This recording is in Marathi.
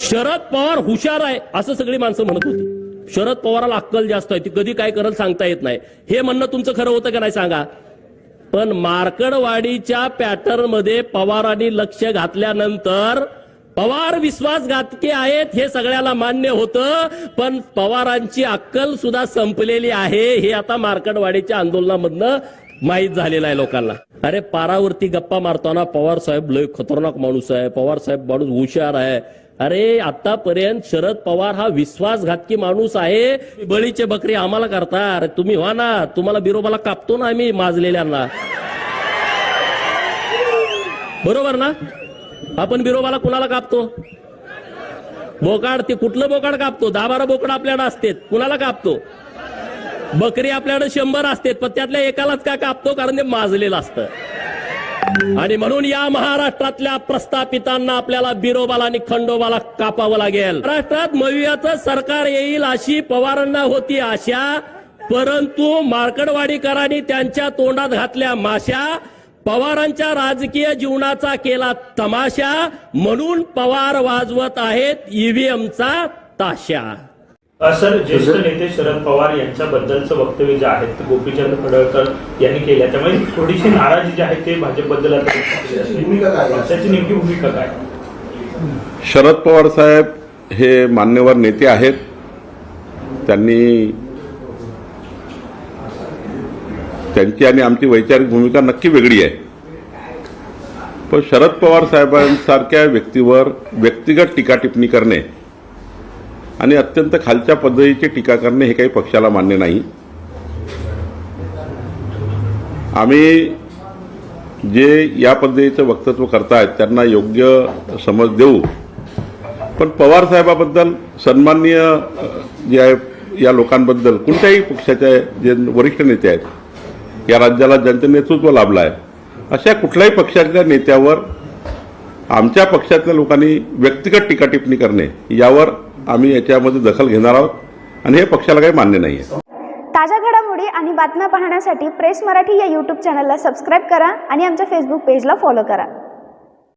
शरद पवार हुशार आहे असं सगळी माणसं म्हणत होती. शरद पवाराला अक्कल जास्त आहे ती कधी काय करल सांगता येत नाही. हे म्हणणं तुमचं खरं होतं का नाही सांगा? पण मार्कडवाडीच्या पॅटर्नमध्ये पवारांनी लक्ष घातल्यानंतर पवार विश्वासघातके आहेत हे सगळ्याला मान्य होतं पण पवारांची अक्कल सुद्धा संपलेली आहे हे आता मार्कडवाडीच्या आंदोलनामधनं माहीत झालेलं आहे लोकांना. अरे पारावरती गप्पा मारताना पवार साहेब लय खतरनाक माणूस आहे पवार साहेब माणूस हुशार आहे. अरे आतापर्यंत शरद पवार हा विश्वासघातकी माणूस आहे. बळीचे बकरी आम्हाला करता अरे तुम्ही व्हा ना. तुम्हाला बिरोबाला कापतो ना आम्ही माजलेल्यांना. बरोबर ना? आपण बिरोबाला कुणाला कापतो? बोकाड ते कुठलं बोकाड कापतो? दहा बारा बोकड आपल्याकडे असतात. कुणाला कापतो? बकरी आपल्याकडे शंभर असतात पण त्यातल्या एकालाच का कापतो? कारण ते माजलेलं असतं. आणि म्हणून या महाराष्ट्रातल्या प्रस्थापितांना आपल्याला बिरोबाला आणि खंडोबाला कापावं लागेल. महाराष्ट्रात मवियाचं सरकार येईल अशी पवारांना होती आशा परंतु मार्कडवाडीकरांनी त्यांच्या तोंडात घातल्या माशा पवारांच्या राजकीय जीवनाचा केला तमाशा म्हणून पवार वाजवत आहेत ईव्हीएमचा ताशा. सर ज्येष्ठ नेते शरद पवार यांच्याबद्दलचं वक्तव्य जे आहे ते गोपीचंद पडळकर यांनी केलं त्यामुळे थोडीशी नाराजी जी आहे ते भाजपबद्दल? पक्षाची नेमकी भूमिका काय? शरद पवार साहेब हे मान्यवर नेते आहेत. त्यांनी त्यांची आणि आमची वैचारिक भूमिका नक्की वेगळी आहे. पण शरद पवार साहेबांसारख्या व्यक्तीवर व्यक्तिगत टीका टिप्पणी करणे आणि अत्यंत खालच्या पद्धतीची टीका करणे हे काही पक्षाला मान्य नाही. आम्ही जे या पद्धतीचं वक्तव्य करतायत त्यांना योग्य समज देऊ. पण पवार साहेबाबद्दल सन्माननीय जे आहे या लोकांबद्दल कोणत्याही पक्षाचे जे वरिष्ठ नेते आहेत या राज्याला ज्यांचं नेतृत्व लाभलं आहे अशा कुठल्याही पक्षातल्या नेत्यावर आमच्या पक्षातल्या लोकांनी व्यक्तिगत टीका टिप्पणी करणे यावर आम्ही याच्यामध्ये दखल घेणार आहोत. आणि हे पक्षाला काही मान्य नाही आहे ताज्या घडामोडी आणि बातम्या पाहण्यासाठी प्रेस मराठी या यूट्यूब चॅनलला सबस्क्राईब करा आणि आमच्या फेसबुक पेजला फॉलो करा.